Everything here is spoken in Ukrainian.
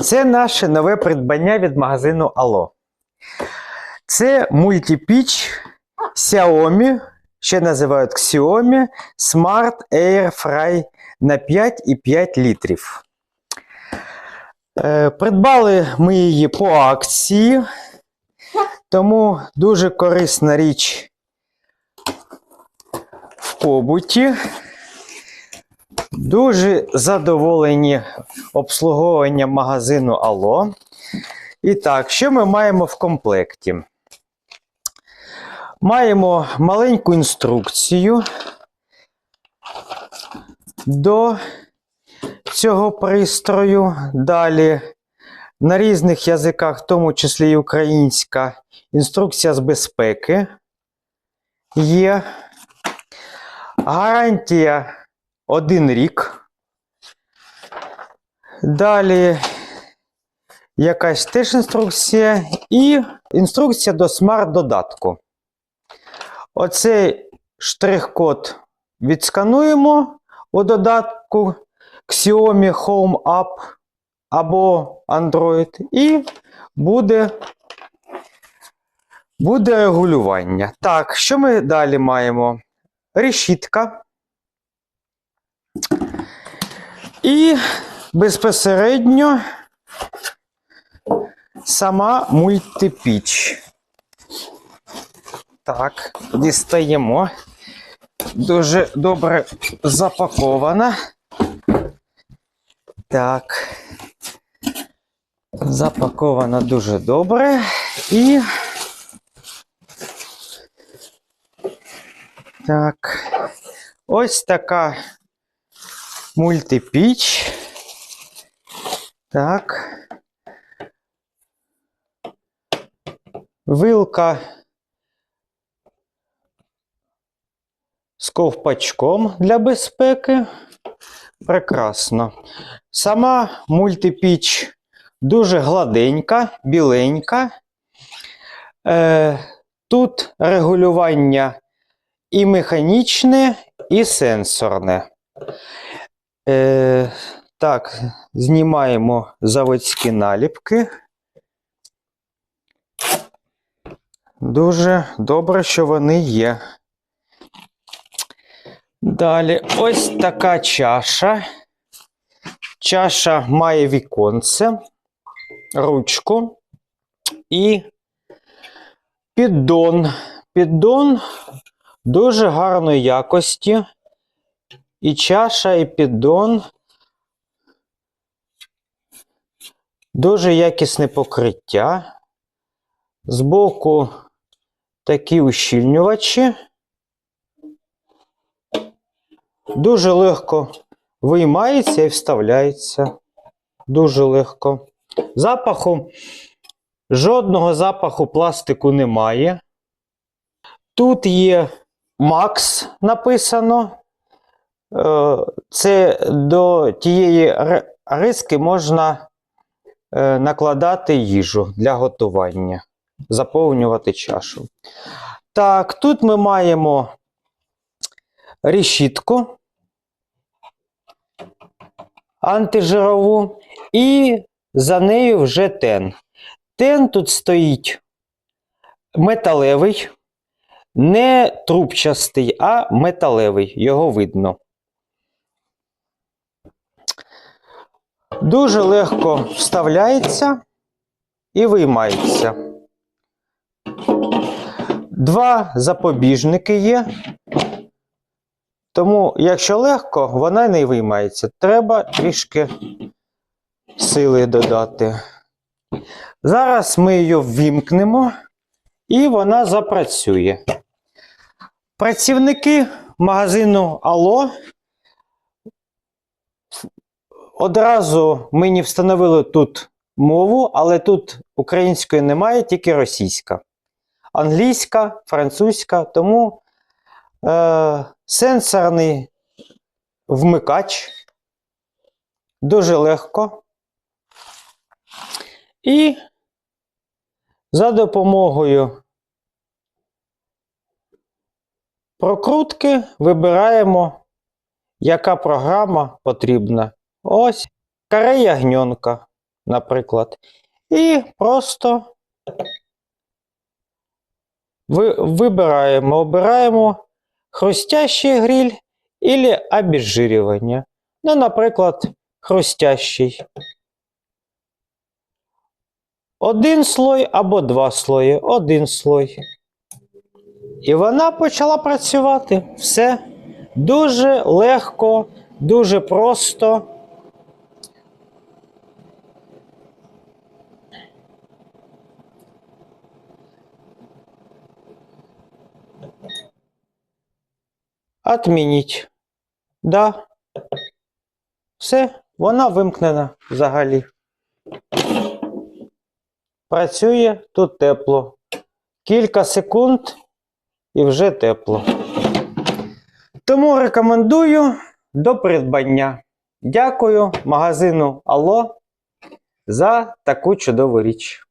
Це наше нове придбання від магазину Allo. Це мультипіч Xiaomi, ще називають Xiaomi Smart Air Fry на 5,5 літрів. Е, Придбали ми її по акції, тому дуже корисна річ в побуті. Дуже задоволені обслуговуванням магазину Allo. І так, що ми маємо в комплекті? Маємо маленьку інструкцію до цього пристрою. Далі на різних язиках, в тому числі і українська, інструкція з безпеки є. Гарантія один рік. Далі якась теж інструкція і інструкція до смарт-додатку. Оцей штрих-код відскануємо у додатку Xiaomi Home App або Android, і буде, буде регулювання. Так, що ми далі маємо? Решітка. І безпосередньо сама мультипіч. Так, дістаємо. Дуже добре запакована. Так. Запакована дуже добре. І. Так. Ось така мультипіч. Так. Вилка з ковпачком для безпеки. Прекрасно. Сама мультипіч дуже гладенька, біленька. Е, тут регулювання і механічне, і сенсорне. Е, так, знімаємо заводські наліпки. Дуже добре, що вони є. Далі ось така чаша. Чаша має віконце, ручку і піддон. Піддон дуже гарної якості. І чаша, і піддон. Дуже якісне покриття. Збоку такі ущільнювачі. Дуже легко виймається і вставляється. Дуже легко. Запаху, жодного запаху пластику немає. Тут є Макс написано. Е, Це до тієї риски можна накладати їжу для готування, заповнювати чашу. Так, тут ми маємо решітку антижирову, і за нею вже тен. Тен тут стоїть металевий, не трубчастий, а металевий, його видно. Дуже легко вставляється і виймається. Два запобіжники є. Тому, якщо легко, вона не виймається. Треба трішки сили додати. Зараз ми її ввімкнемо і вона запрацює. Працівники магазину Allo одразу мені встановили тут мову, але тут української немає, тільки російська. Англійська, французька, тому е, сенсорний вмикач дуже легко. І за допомогою прокрутки вибираємо, яка програма потрібна. Ось каре ягненка. наприклад. І просто вибираємо, обираємо хрустящий гриль або обезжирювання. Ну, наприклад, хрустящий. Один слой або два слої. Один слой. І вона почала працювати. Все дуже легко, дуже просто. Отмініть. Да. Все, вона вимкнена взагалі. Працює тут тепло. Кілька секунд і вже тепло. Тому рекомендую до придбання. Дякую магазину Алло за таку чудову річ.